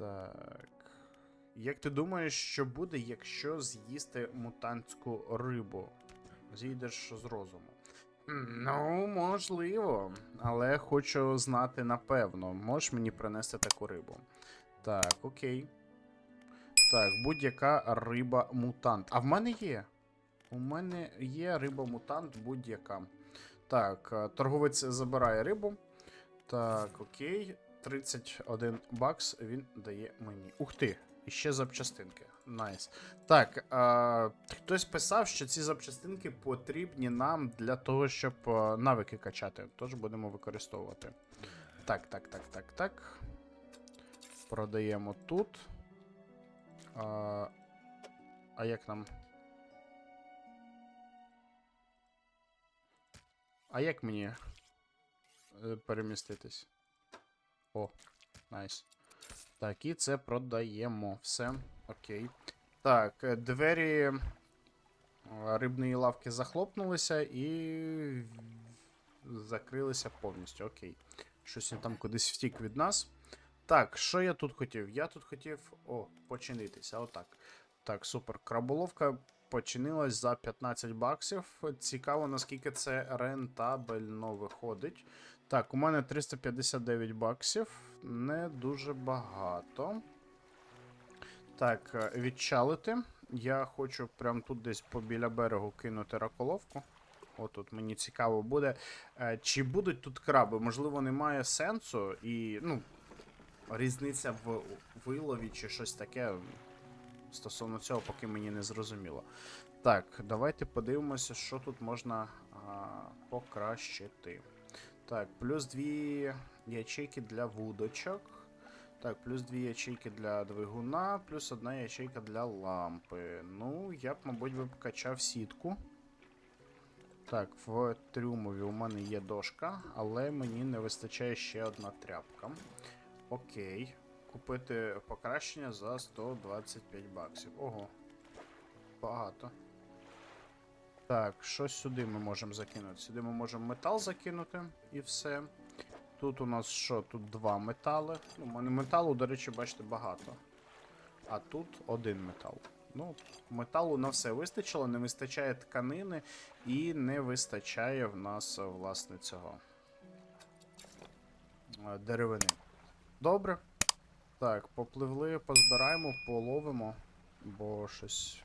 Так. Як ти думаєш, що буде, якщо з'їсти мутантську рибу? Зійдеш з розуму. Ну, можливо. Але хочу знати напевно. Можеш мені принести таку рибу? Так, окей. Так, будь-яка риба-мутант. А в мене є. У мене є риба-мутант будь-яка. Так, е, торговець забирає рибу. Так, окей. 31 бакс він дає мені. Ух ти! І ще запчастинки. Найс. Так, а, хтось писав, що ці запчастинки потрібні нам для того, щоб навики качати. Тож будемо використовувати. Так, так, так, так, так. Продаємо тут. А, а як нам. А як мені е, переміститись? О, найс. Так, і це продаємо. Все. Окей. Так, е, двері е, рибної лавки захлопнулися і закрилися повністю. Окей. Щось він там кудись втік від нас. Так, що я тут хотів? Я тут хотів. О, починитися. Отак. Так, супер. Краболовка починилась за 15 баксів. Цікаво, наскільки це рентабельно виходить. Так, у мене 359 баксів. Не дуже багато. Так, е, відчалити. Я хочу прям тут десь побіля берегу кинути раколовку. Отут мені цікаво буде. е, Чи будуть тут краби? Можливо, немає сенсу і, ну, різниця в вилові чи щось таке. Стосовно цього, поки мені не зрозуміло. Так, давайте подивимося, що тут можна а, покращити. Так, плюс дві ячейки для вудочок. Так, плюс дві ячейки для двигуна, плюс одна ячейка для лампи. Ну, я б, мабуть, би качав сітку. Так, в трюмові у мене є дошка, але мені не вистачає ще одна тряпка. Окей. Купити покращення за 125 баксів. Ого. Багато. Так, що сюди ми можемо закинути? Сюди ми можемо метал закинути і все. Тут у нас що? Тут два метали. Ну, у мене металу, до речі, бачите, багато. А тут один метал. Ну, металу на все вистачило, не вистачає тканини і не вистачає в нас, власне, цього е, деревини. Добре. Так, попливли, позбираємо, половимо, бо щось